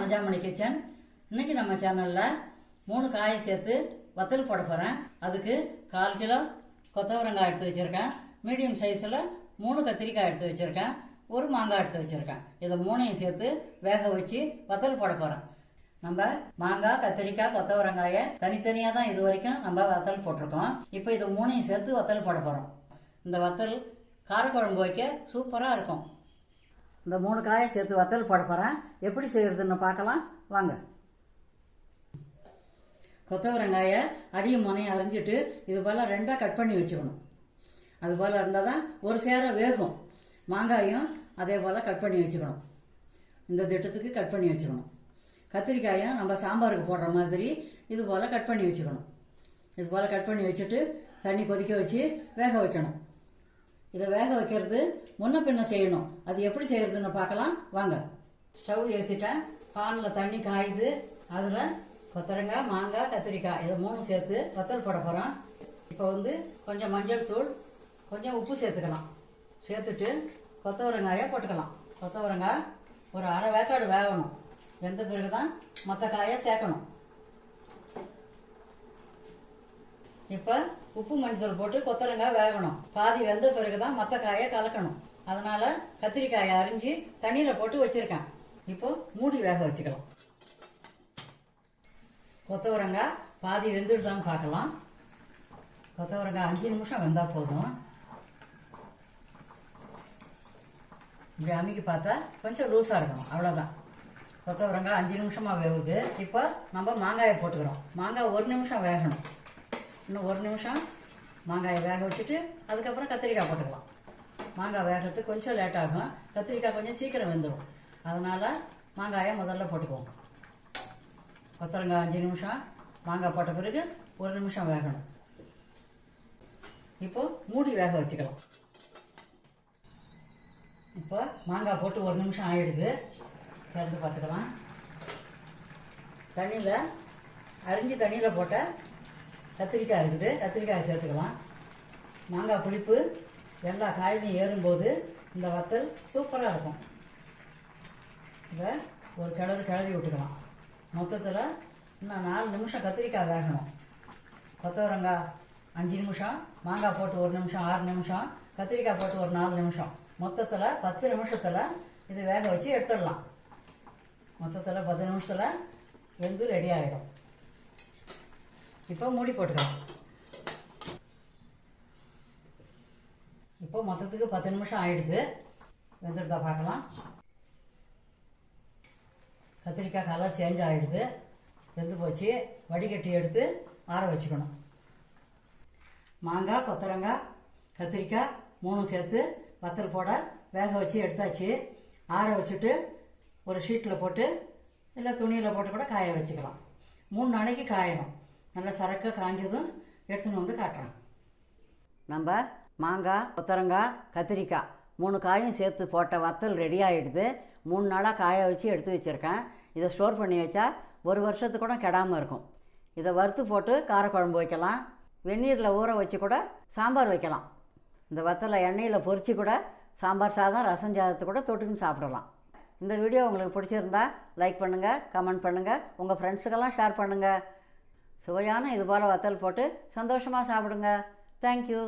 Anujamani kitchen. இன்னைக்கு நம்ம சேனலில் மூணு காயை சேர்த்து வத்தல் போட போகிறேன் அதுக்கு கால் கிலோ கொத்தவரங்காய் எடுத்து வச்சுருக்கேன். மீடியம் சைஸில் மூணு கத்திரிக்காய் எடுத்து வச்சுருக்கேன். ஒரு மாங்காய் எடுத்து வச்சுருக்கேன். இதை மூணையும் சேர்த்து வேக வச்சு வத்தல் போட போகிறேன் நம்ம மாங்காய் கத்திரிக்காய் கொத்தவரங்காயை தனித்தனியாக தான் இது வரைக்கும் நம்ம வத்தல் போட்டிருக்கோம். இப்போ இது மூணையும் சேர்த்து வத்தல் போட போகிறோம் இந்த வத்தல் காரக்குழம்பு வைக்க சூப்பராக இருக்கும். இந்த மூணு காயை சேர்த்து வத்தல் போட போகிறேன் எப்படி செய்கிறதுன்னு பார்க்கலாம். வாங்க. கொத்தவரங்காயை அடியும் முனையும் அரிஞ்சிட்டு இது போல் ரெண்டாக கட் பண்ணி வச்சுக்கணும். அது போல் இருந்தால் தான் ஒரு சேர வேகும். மாங்காயும் அதே போல் கட் பண்ணி வச்சுக்கணும். இந்த திட்டத்துக்கு கட் பண்ணி வச்சுக்கணும். கத்திரிக்காயும் நம்ம சாம்பாருக்கு போடுற மாதிரி இது போல் கட் பண்ணி வச்சுக்கணும். இது போல் கட் பண்ணி வச்சுட்டு தண்ணி கொதிக்க வச்சு வேக வைக்கணும். இதை வேக வைக்கிறது. முன்ன பின்ன செய்யணும். அது எப்படி செய்யறதுன்னு பார்க்கலாம். வாங்க. ஸ்டவ் ஏற்றிட்டேன் பானில் தண்ணி காயுது. அதில் கொத்தரங்காய் மாங்காய் கத்திரிக்காய். இதை மூணு சேர்த்து வத்தல் போட போகிறோம் இப்போ வந்து கொஞ்சம் மஞ்சள் தூள் கொஞ்சம் உப்பு சேர்த்துக்கலாம். சேர்த்துட்டு கொத்தவரங்காயை போட்டுக்கலாம். கொத்தவரங்காய் ஒரு அரை வேக்காடு வேகணும். வெந்த பிறகு தான் மற்ற காயை சேர்க்கணும். இப்போ உப்பு மஞ்சள் போட்டு கொத்தரங்காய் வேகணும். பாதி வெந்த பிறகு தான் மற்ற காயை கலக்கணும். அதனால கத்திரிக்காயை அரிஞ்சு தண்ணியில் போட்டு வச்சிருக்கேன். இப்போ மூடி வேக வச்சுக்கலாம். கொத்தவரங்காய் பாதி வெந்துடுதான்னு பார்க்கலாம். கொத்தவரங்காய் அஞ்சு நிமிஷம் வெந்தா போதும். இப்படி அமைக்கி பார்த்தா கொஞ்சம் லூஸாக இருக்கணும் அவ்வளோதான் கொத்தவரங்காய் அஞ்சு நிமிஷமாக வேகுது இப்போ நம்ம மாங்காயை போட்டுக்கிறோம். மாங்காய் ஒரு நிமிஷம் வேகணும். இன்னும் ஒரு நிமிஷம். மாங்காயை வேக வச்சுட்டு அதுக்கப்புறம் கத்திரிக்காய் போட்டுக்கலாம். மாங்காய் வேகிறதுக்கு கொஞ்சம் லேட் ஆகும். கத்திரிக்காய் கொஞ்சம் சீக்கிரம் வெந்துடும் அதனால் மாங்காயை முதல்ல போட்டுக்குவோம். கொத்தரங்காய் அஞ்சு நிமிஷம். மாங்காய் போட்ட பிறகு ஒரு நிமிஷம் வேகணும். இப்போ மூடி வேக வச்சுக்கலாம். இப்போ மாங்காய் போட்டு ஒரு நிமிஷம் ஆயிடுது. திறந்து பார்த்துக்கலாம். தண்ணியில் அரிஞ்சு தண்ணியில் போட்ட கத்திரிக்காய் இருக்குது. கத்திரிக்காய் சேர்த்துக்கலாம். மாங்காய் புளிப்பு எல்லா காயிலையும் ஏறும்போது இந்த வத்தல் சூப்பராக இருக்கும். இதை ஒரு கிளறு கிளறி விட்டுக்கலாம். மொத்தத்தில் இன்னும் நாலு நிமிஷம் கத்திரிக்காய் வேகணும். கொத்தவரங்காய் அஞ்சு நிமிஷம் மாங்காய் போட்டு ஒரு நிமிஷம் ஆறு நிமிஷம் கத்திரிக்காய் போட்டு ஒரு நாலு நிமிஷம். மொத்தத்தில் பத்து நிமிஷத்தில் இது வேக வச்சு எடுத்துடலாம். மொத்தத்தில் பத்து நிமிஷத்தில் வெந்து ரெடி ஆகிடும் இப்போ மூடி போட்டுக்கலாம் இப்போ மொத்தத்துக்கு பத்து நிமிஷம் ஆயிடுது. வெந்துடுதா பார்க்கலாம். கத்திரிக்காய் கலர் சேஞ்ச் ஆகிடுது வெந்து போச்சு. வடிகட்டி எடுத்து ஆற வச்சுக்கணும். மாங்காய் கொத்தரங்காய் கத்திரிக்காய் மூணும் சேர்த்து வத்தல் போட வேக வச்சு எடுத்தாச்சு. ஆற வச்சுட்டு ஒரு ஷீட்டில் போட்டு இல்லை துணியில் போட்டு கூட காய வச்சுக்கலாம். மூணு நாளைக்கு காயணும். நல்லா சரக்க காஞ்சதும் எடுத்துன்னு வந்து காட்டுறேன். நம்ம மாங்காய் கொத்தரங்காய் கத்திரிக்காய் மூணு காயும் சேர்த்து போட்ட வத்தல் ரெடி ஆகிடுது மூணு நாளாக காய வச்சு எடுத்து வச்சுருக்கேன். இதை ஸ்டோர் பண்ணி வச்சா ஒரு வருஷத்துக்கு கூட கெடாமல் இருக்கும். இதை வறுத்து போட்டு காரக்குழம்பு வைக்கலாம். வெந்நீரில் ஊற வச்சு கூட சாம்பார் வைக்கலாம். இந்த வத்தலை எண்ணெயில் பொறிச்சு கூட சாம்பார் சாதம் ரசம் சாதத்தை கூட தொட்டுன்னு சாப்பிடலாம். இந்த வீடியோ உங்களுக்கு பிடிச்சிருந்தா லைக் பண்ணுங்கள் கமெண்ட் பண்ணுங்கள் உங்கள் ஃப்ரெண்ட்ஸுக்கெல்லாம் ஷேர் பண்ணுங்கள் சுவையான இது போல் வத்தல் போட்டு சந்தோஷமாக சாப்பிடுங்க. தேங்க்யூ